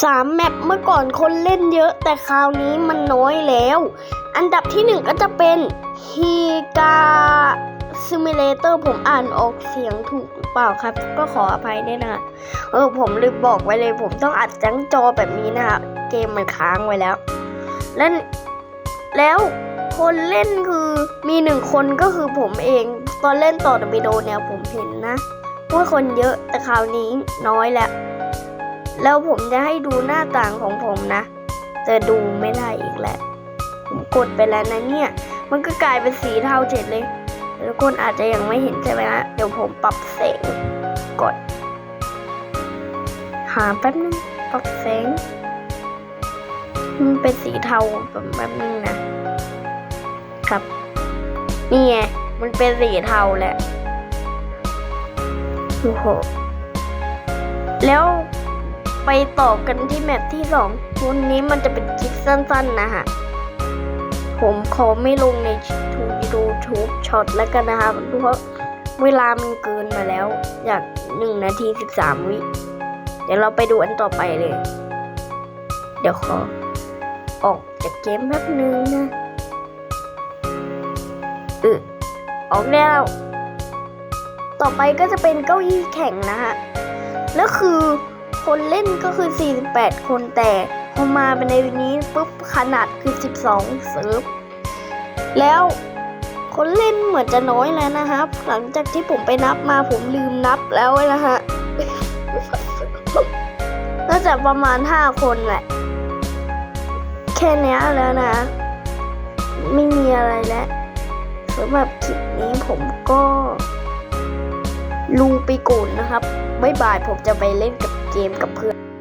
สามแมปเมื่อก่อนคนเล่นเยอะ แต่คราวนี้มันน้อยแล้ว อันดับที่หนึ่งก็จะเป็นฮีกาซิมูเลเตอร์ผมอ่านออกเสียงถูกหรือเปล่าครับ ก็ขออภัยด้วยนะเออผมลืมบอกไว้เลย ผมต้องอัดจังจอแบบนี้นะฮะเกมมันค้างไว้แล้ว และแล้วคนเล่นคือมีหนึ่งคนก็คือผมเอง ตอนเล่นต่อดับบิโดเนี่ยผมเห็นนะว่าคนเยอะแต่คราวนี้น้อยแล้ว แล้วผมจะให้ดูหน้าต่างของผมนะ แต่ดูไม่ได้อีกแล้วผมกดไปแล้วนะเนี่ย มันก็กลายเป็นสีเทาเฉดเลยทุกคนอาจจะยังไม่เห็นใช่ไหมฮะเดี๋ยวผมปรับแสงก่อนหาแป๊บนึงปรับแสงมันเป็นสีเทาแบบแป๊บนึงนะครับ นี่ไงมันเป็นสีเทาแหละโอ้โหแล้ว ไปต่อกันที่แมปที่สองวันนี้มันจะเป็นคลิปสั้นๆนะฮะ ผมขอไม่ลงในทูยูทูบช็อตแล้วกันนะครับเพราะเวลามันเกินมาแล้ว อยากหนึ่งนาทีสิบสามวิ เดี๋ยวเราไปดูอันต่อไปเลย เดี๋ยวขอ ออกจากเกมแป๊บนึงนะเออออกแล้ว ต่อไปก็จะเป็นเก้าอี้แข่งนะฮะ แล้วคือ คนเล่นก็คือ 48 คนแต่พอมาเป็นในวันนี้ปุ๊บขนาดคือ 12 เซิร์ฟ แล้วคนเล่นเหมือนจะน้อยแล้วนะครับ หลังจากที่ผมไปนับมาผมลืมนับแล้วนะฮะน่าจะประมาณ 5 คนแหละ แค่นี้แล้วนะ ไม่มีอะไรแล้วสำหรับคลิปนี้ผมก็ลุงไปโกนนะครับ บ๊ายบายผมจะไปเล่นกับ เกมกับเพื่อน